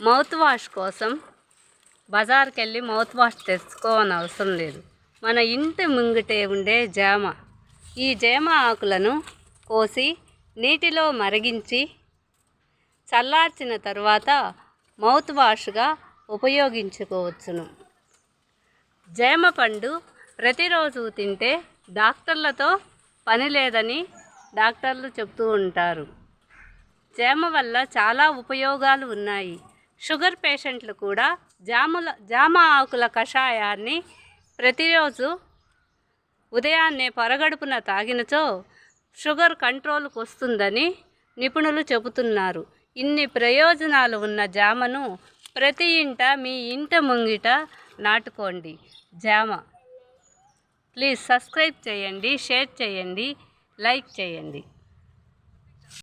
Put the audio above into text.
Mouth wash కోసం బజార్కి వెళ్ళి మౌత్ వాష్ తెచ్చుకోవని అవసరం లేదు. మన ఇంటి ముంగిటే ఉండే జామ. ఈ జామ ఆకులను కోసి నీటిలో మరిగించి చల్లార్చిన తర్వాత మౌత్ వాష్గా ఉపయోగించుకోవచ్చును. జామ పండు ప్రతిరోజు తింటే డాక్టర్లతో పని లేదని డాక్టర్లు చెప్తూ ఉంటారు. జామ వల్ల చాలా ఉపయోగాలు ఉన్నాయి. షుగర్ పేషెంట్లు కూడా జాముల జామ ఆకుల కషాయాన్ని ప్రతిరోజు ఉదయాన్నే పొరగడుపున తాగినచో షుగర్ కంట్రోల్కి వస్తుందని నిపుణులు చెబుతున్నారు. ఇన్ని ప్రయోజనాలు ఉన్న జామను ప్రతి ఇంట మీ ఇంట ముంగిట నాటుకోండి. జామ. ప్లీజ్ సబ్స్క్రైబ్ చేయండి షేర్ చేయండి లైక్ చేయండి.